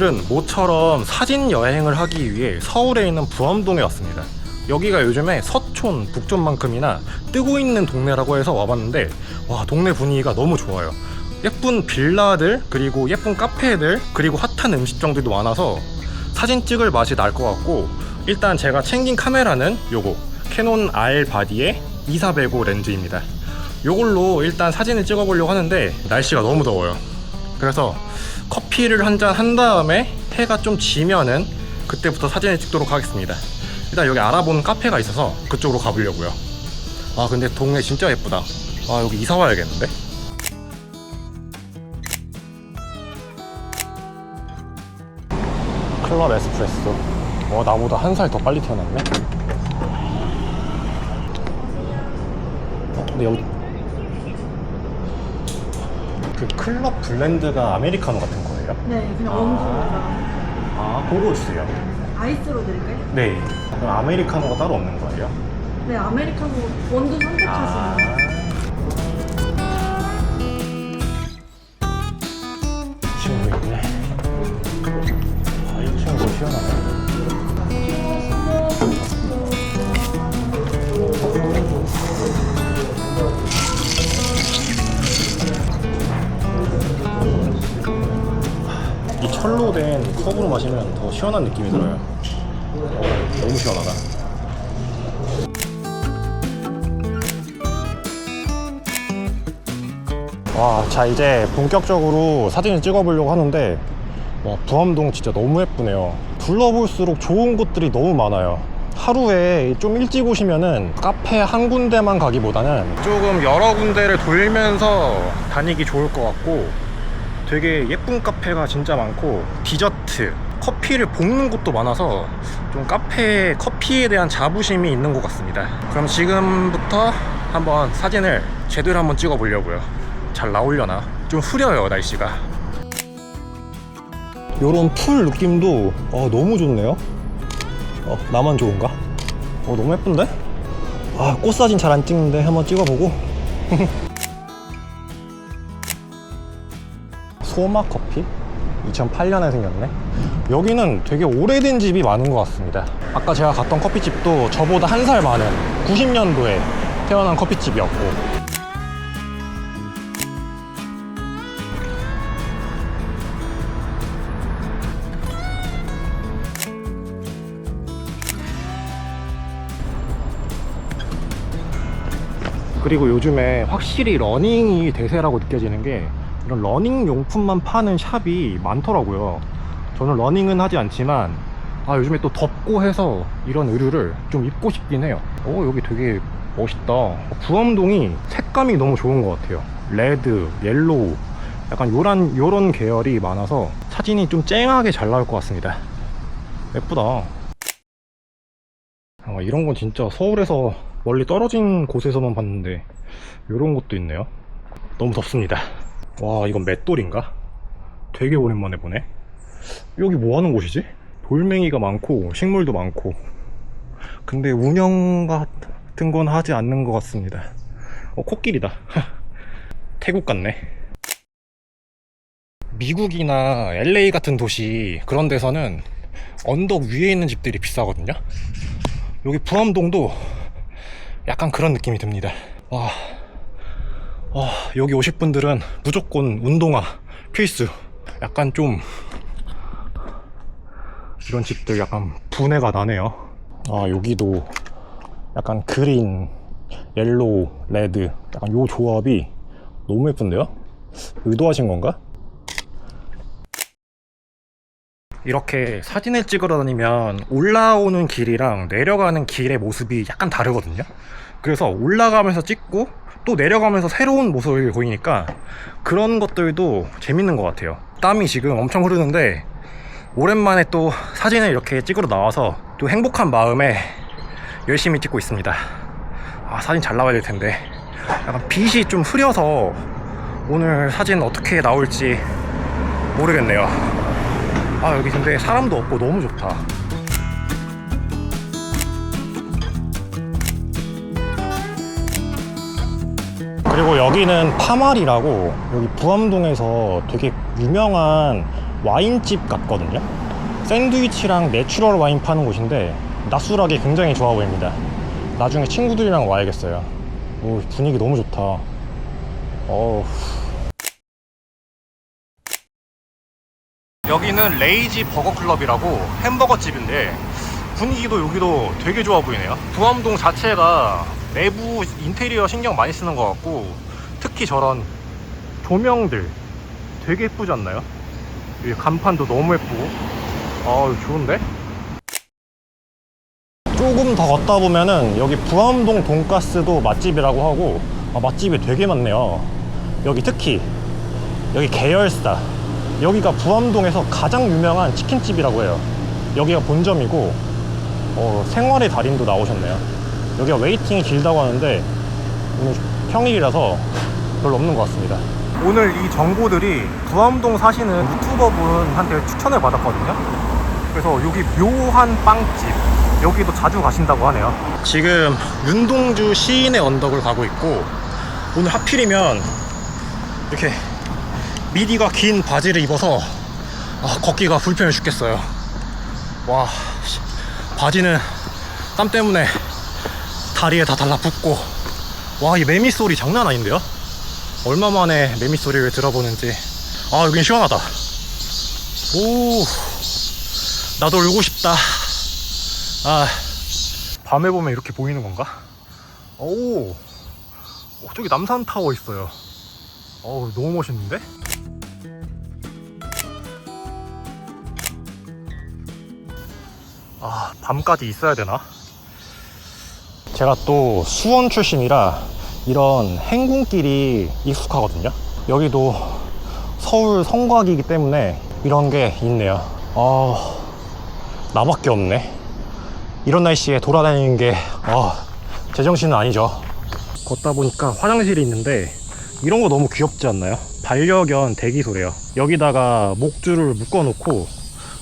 오늘은 모처럼 사진 여행을 하기 위해 서울에 있는 부암동에 왔습니다. 여기가 요즘에 서촌, 북촌만큼이나 뜨고 있는 동네라고 해서 와봤는데 와 동네 분위기가 너무 좋아요. 예쁜 빌라들 그리고 예쁜 카페들 그리고 핫한 음식점들도 많아서 사진 찍을 맛이 날 것 같고 일단 제가 챙긴 카메라는 요거 캐논 R 바디의 2405 렌즈입니다. 요걸로 일단 사진을 찍어보려고 하는데 날씨가 너무 더워요. 그래서 커피를 한 잔 한 다음에 해가 좀 지면은 그때부터 사진을 찍도록 하겠습니다. 일단 여기 알아본 카페가 있어서 그쪽으로 가보려고요. 아 근데 동네 진짜 예쁘다. 아 여기 이사 와야겠는데? 클럽 에스프레소. 어 나보다 한 살 더 빨리 태어났네. 어, 근데 여기 그 클럽 블렌드가 아메리카노 같은 거예요? 네, 그냥 아. 원두랑 아, 그거 주세요. 아이스로 드릴까요? 네. 그럼 아메리카노가 따로 없는 거예요? 네, 아메리카노 원두 아. 선택하시면 친 철로 된 컵으로 마시면 더 시원한 느낌이 들어요. 어, 너무 시원하다. 와, 자 이제 본격적으로 사진을 찍어보려고 하는데 와, 부암동 진짜 너무 예쁘네요. 둘러볼수록 좋은 곳들이 너무 많아요. 하루에 좀 일찍 오시면은 카페 한 군데만 가기보다는 조금 여러 군데를 돌면서 다니기 좋을 것 같고 되게 예쁜 카페가 진짜 많고 디저트, 커피를 볶는 곳도 많아서 좀 카페 커피에 대한 자부심이 있는 것 같습니다. 그럼 지금부터 한번 사진을 제대로 한번 찍어 보려고요. 잘 나오려나? 좀 흐려요 날씨가. 요런 풀 느낌도 어, 너무 좋네요. 어, 나만 좋은가? 어, 너무 예쁜데? 아, 꽃 사진 잘 안 찍는데 한번 찍어보고. 소마 커피? 2008년에 생겼네. 여기는 되게 오래된 집이 많은 것 같습니다. 아까 제가 갔던 커피집도 저보다 한 살 많은 90년도에 태어난 커피집이었고. 그리고 요즘에 확실히 러닝이 대세라고 느껴지는 게 이런 러닝 용품만 파는 샵이 많더라고요. 저는 러닝은 하지 않지만 아 요즘에 또 덥고 해서 이런 의류를 좀 입고 싶긴 해요. 오 여기 되게 멋있다. 부암동이 색감이 너무 좋은 것 같아요. 레드, 옐로우, 약간 요런 요런 계열이 많아서 사진이 좀 쨍하게 잘 나올 것 같습니다. 예쁘다. 아, 이런 건 진짜 서울에서 멀리 떨어진 곳에서만 봤는데 이런 것도 있네요. 너무 덥습니다. 와 이건 맷돌인가? 되게 오랜만에 보네. 여기 뭐 하는 곳이지? 돌멩이가 많고 식물도 많고 근데 운영 같은 건 하지 않는 것 같습니다. 어 코끼리다. 태국 같네. 미국이나 LA 같은 도시 그런 데서는 언덕 위에 있는 집들이 비싸거든요. 여기 부암동도 약간 그런 느낌이 듭니다. 와, 와, 여기 오실 분들은 무조건 운동화 필수. 약간 좀 이런 집들 약간 분해가 나네요. 아, 여기도 약간 그린, 옐로우, 레드 약간 요 조합이 너무 예쁜데요? 의도하신 건가? 이렇게 사진을 찍으러 다니면 올라오는 길이랑 내려가는 길의 모습이 약간 다르거든요. 그래서 올라가면서 찍고 또 내려가면서 새로운 모습이 보이니까 그런 것들도 재밌는 것 같아요. 땀이 지금 엄청 흐르는데 오랜만에 또 사진을 이렇게 찍으러 나와서 또 행복한 마음에 열심히 찍고 있습니다. 아, 사진 잘 나와야 될 텐데. 약간 빛이 좀 흐려서 오늘 사진 어떻게 나올지 모르겠네요. 아 여기 근데 사람도 없고 너무 좋다 그리고 여기는 파말이라고 여기 부암동에서 되게 유명한 와인집 같거든요. 샌드위치랑 내추럴 와인 파는 곳인데 낯설하게 굉장히 좋아 보입니다. 나중에 친구들이랑 와야겠어요. 오, 분위기 너무 좋다. 어우. 여기는 레이지 버거 클럽이라고 햄버거 집인데 분위기도 여기도 되게 좋아 보이네요. 부암동 자체가 내부 인테리어 신경 많이 쓰는 것 같고 특히 저런 조명들 되게 예쁘지 않나요? 이 간판도 너무 예쁘고. 아 좋은데? 조금 더 걷다 보면은 여기 부암동 돈가스도 맛집이라고 하고 아, 맛집이 되게 많네요. 여기 특히 여기 계열사. 여기가 부암동에서 가장 유명한 치킨집이라고 해요. 여기가 본점이고 어, 생활의 달인도 나오셨네요 여기가 웨이팅이 길다고 하는데 오늘 평일이라서 별로 없는 것 같습니다. 오늘 이 정보들이 부암동 사시는 유튜버분한테 추천을 받았거든요. 그래서 여기 묘한 빵집 여기도 자주 가신다고 하네요. 지금 윤동주 시인의 언덕을 가고 있고 오늘 하필이면 이렇게 미디가 긴 바지를 입어서 아, 걷기가 불편해 죽겠어요. 와 씨, 바지는 땀 때문에 다리에 다 달라붙고 와 이 매미 소리 장난 아닌데요? 얼마 만에 매미 소리를 들어보는지 아 여긴 시원하다 오 나도 울고 싶다 아 밤에 보면 이렇게 보이는 건가? 오, 오 저기 남산타워 있어요 어우 너무 멋있는데? 아 밤까지 있어야 되나? 제가 또 수원 출신이라 이런 행군길이 익숙하거든요. 여기도 서울 성곽이기 때문에 이런 게 있네요. 아 나밖에 없네. 이런 날씨에 돌아다니는 게 아, 제정신은 아니죠. 걷다 보니까 화장실이 있는데 이런 거 너무 귀엽지 않나요? 반려견 대기소래요. 여기다가 목줄을 묶어 놓고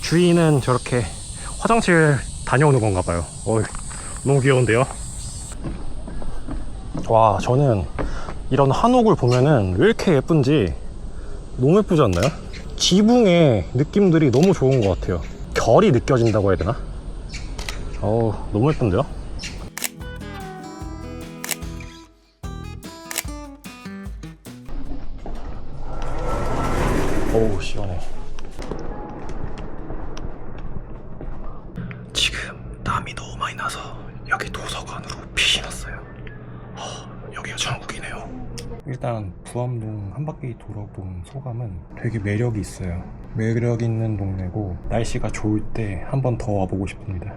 주인은 저렇게 화장실 다녀오는 건가 봐요. 어이, 너무 귀여운데요 와 저는 이런 한옥을 보면은 왜 이렇게 예쁜지 너무 예쁘지 않나요? 지붕의 느낌들이 너무 좋은 것 같아요 결이 느껴진다고 해야 되나? 어우 너무 예쁜데요? 어우 시원해 일단 부암동 한 바퀴 돌아본 소감은 되게 매력이 있어요. 매력 있는 동네고 날씨가 좋을 때 한 번 더 와보고 싶습니다.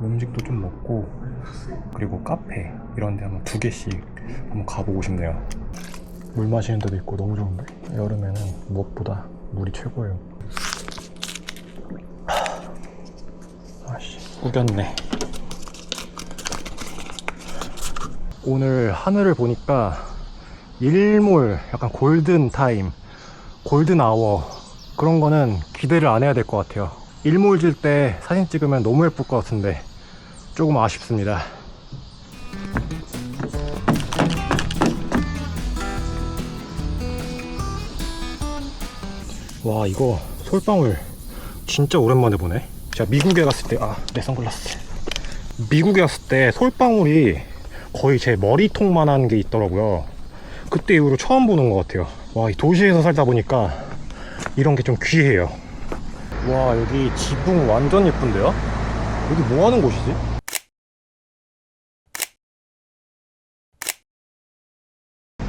음식도 좀 먹고 그리고 카페 이런 데 한번 두 개씩 한번 가보고 싶네요. 물 마시는 데도 있고 너무 좋은데? 여름에는 무엇보다 물이 최고예요. 하, 아씨 우겼네. 오늘 하늘을 보니까 일몰 약간 골든 타임 골든 아워 그런 거는 기대를 안 해야 될 것 같아요. 일몰 질 때 사진 찍으면 너무 예쁠 것 같은데 조금 아쉽습니다. 와 이거 솔방울 진짜 오랜만에 보네. 제가 미국에 갔을 때아내 선글라스. 미국에 갔을 때 솔방울이 거의 제 머리통만한 게 있더라고요 그때 이후로 처음 보는 것 같아요. 와 이 도시에서 살다 보니까 이런 게 좀 귀해요. 와 여기 지붕 완전 예쁜데요? 여기 뭐 하는 곳이지?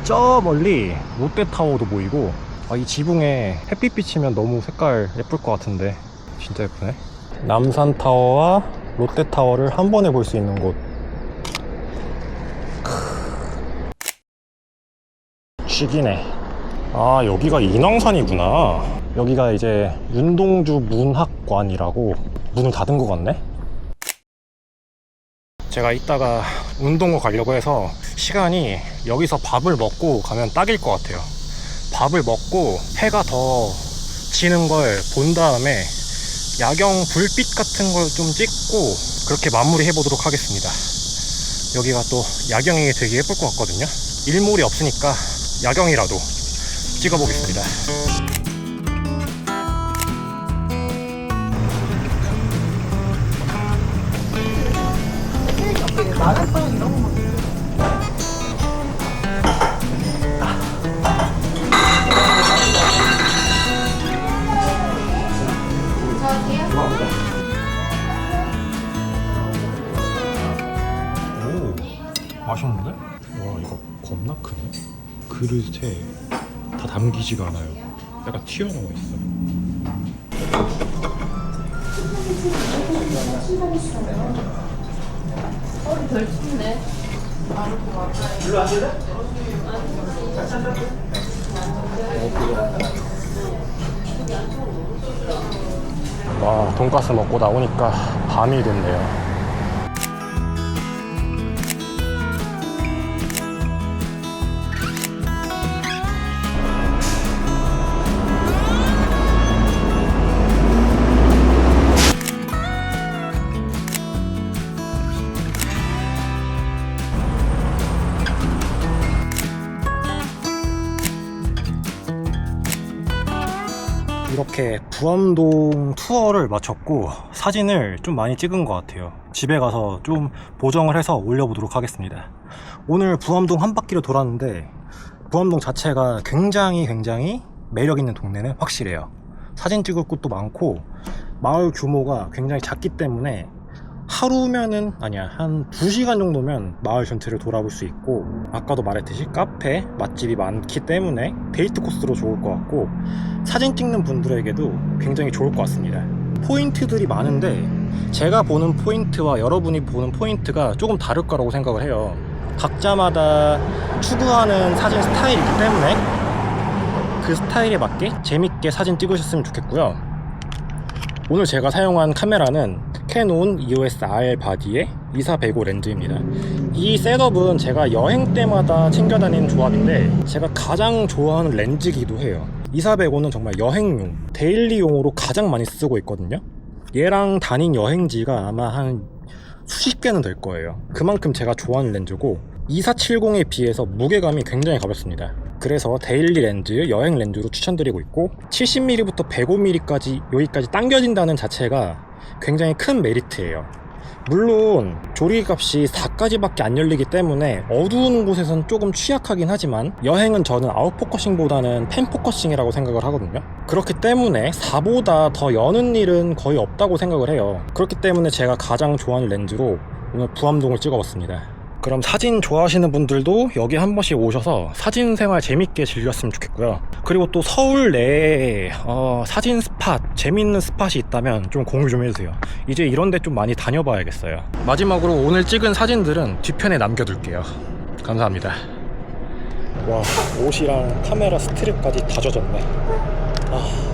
저 멀리 롯데타워도 보이고 아, 이 지붕에 햇빛 비치면 너무 색깔 예쁠 것 같은데. 진짜 예쁘네. 남산타워와 롯데타워를 한 번에 볼 수 있는 곳 죽이네. 아 여기가 인왕산이구나. 여기가 이제 윤동주 문학관이라고 문을 닫은 것 같네. 제가 이따가 운동을 가려고 해서 시간이 여기서 밥을 먹고 가면 딱일 것 같아요. 밥을 먹고 해가 더 지는 걸 본 다음에 야경 불빛 같은 걸 좀 찍고 그렇게 마무리 해보도록 하겠습니다. 여기가 또 야경이 되게 예쁠 것 같거든요. 일몰이 없으니까 야경이라도 찍어보겠습니다. 맛있는데? 와, 이거 겁나 크네. 그릇에 다 담기지가 않아요 약간 튀어나와 있어 덜 춥네. 와 돈가스 먹고 나오니까 밤이 됐네요 이렇게 부암동 투어를 마쳤고 사진을 좀 많이 찍은 것 같아요. 집에 가서 좀 보정을 해서 올려보도록 하겠습니다. 오늘 부암동 한 바퀴를 돌았는데 부암동 자체가 굉장히 굉장히 매력 있는 동네는 확실해요. 사진 찍을 곳도 많고 마을 규모가 굉장히 작기 때문에 하루면은 아니야 한 2시간 정도면 마을 전체를 돌아볼 수 있고 아까도 말했듯이 카페 맛집이 많기 때문에 데이트 코스로 좋을 것 같고 사진 찍는 분들에게도 굉장히 좋을 것 같습니다. 포인트들이 많은데 제가 보는 포인트와 여러분이 보는 포인트가 조금 다를 거라고 생각을 해요. 각자마다 추구하는 사진 스타일이 있기 때문에 그 스타일에 맞게 재밌게 사진 찍으셨으면 좋겠고요. 오늘 제가 사용한 카메라는 캐논 EOS R 바디의 2405 렌즈입니다. 이 셋업은 제가 여행 때마다 챙겨 다니는 조합인데 제가 가장 좋아하는 렌즈기도 해요. 2405는 정말 여행용, 데일리용으로 가장 많이 쓰고 있거든요. 얘랑 다닌 여행지가 아마 한 수십 개는 될 거예요. 그만큼 제가 좋아하는 렌즈고 2470에 비해서 무게감이 굉장히 가볍습니다. 그래서 데일리 렌즈, 여행 렌즈로 추천드리고 있고 70mm부터 105mm까지 여기까지 당겨진다는 자체가 굉장히 큰 메리트예요. 물론 조리값이 4까지밖에 안 열리기 때문에 어두운 곳에선 조금 취약하긴 하지만 여행은 저는 아웃포커싱보다는 펜포커싱이라고 생각을 하거든요. 그렇기 때문에 4보다 더 여는 일은 거의 없다고 생각을 해요. 그렇기 때문에 제가 가장 좋아하는 렌즈로 오늘 부암동을 찍어봤습니다 그럼 사진 좋아하시는 분들도 여기 한 번씩 오셔서 사진 생활 재밌게 즐겼으면 좋겠고요. 그리고 또 서울 내에 어, 사진 스팟, 재밌는 스팟이 있다면 좀 공유 좀 해주세요. 이제 이런 데 좀 많이 다녀봐야겠어요. 마지막으로 오늘 찍은 사진들은 뒤편에 남겨둘게요. 감사합니다. 와, 옷이랑 카메라 스트랩까지 다 젖었네. 아.